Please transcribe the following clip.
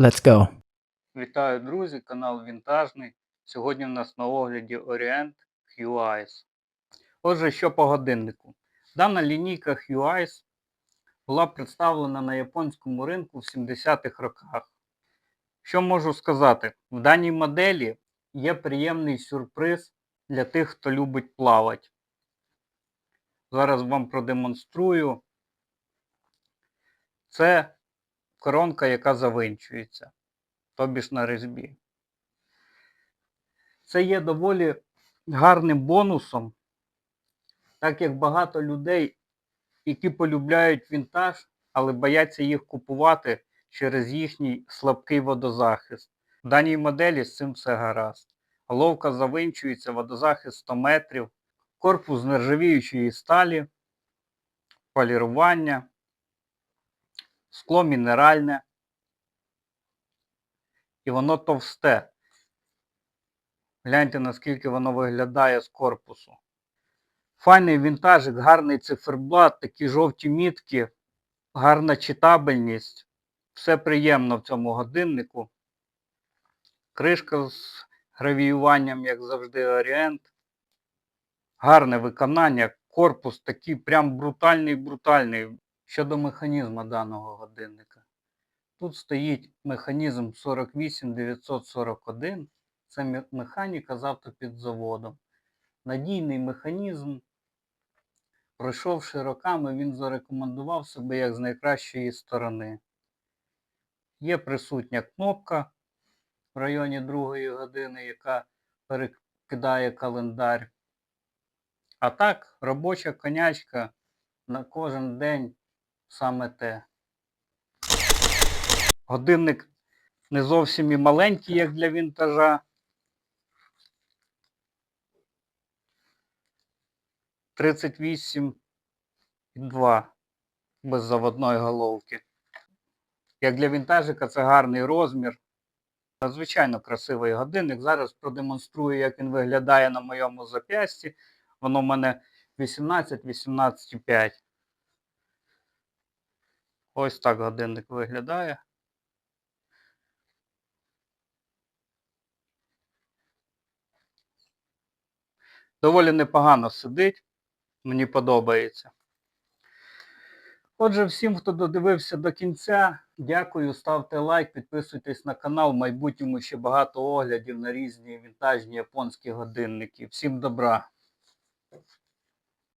Let's go. Вітаю, друзі! Канал Вінтажний. Сьогодні в нас на огляді Orient QIS. Отже, що по годиннику. Дана лінійка QIS була представлена на японському ринку в 70-х роках. Що можу сказати? В даній моделі є приємний сюрприз для тих, хто любить плавати. Зараз вам продемонструю. Це коронка, яка завинчується тобі ж на різьбі. Це є доволі гарним бонусом, так як багато людей, які полюбляють вінтаж, але бояться їх купувати через їхній слабкий водозахист. В даній моделі з цим все гаразд. Головка завинчується, водозахист 100 метрів, корпус нержавіючої сталі, полірування, скло мінеральне і воно товсте. Гляньте, наскільки воно виглядає з корпусу. Файний вінтажик, гарний циферблат, такі жовті мітки, гарна читабельність. Все приємно в цьому годиннику. Кришка з гравіюванням, як завжди, Орієнт. Гарне виконання. Корпус такий прям брутальний-брутальний щодо механізму даного годинника. Тут стоїть механізм 48941. Це механіка з автопідзаводом. Надійний механізм. Пройшовши роками, він зарекомендував себе як з найкращої сторони. Є присутня кнопка в районі другої години, яка перекидає календар. А так, робоча конячка на кожен день саме те. Годинник не зовсім і маленький, як для вінтажа. 38,2 без заводної головки. Як для вінтажика це гарний розмір. Надзвичайно красивий годинник. Зараз продемонструю, як він виглядає на моєму зап'ясті. Воно в мене 18-18,5. Ось так годинник виглядає. Доволі непогано сидить. Мені подобається. Отже, всім, хто додивився до кінця, дякую, ставте лайк, підписуйтесь на канал. В майбутньому ще багато оглядів на різні вінтажні японські годинники. Всім добра!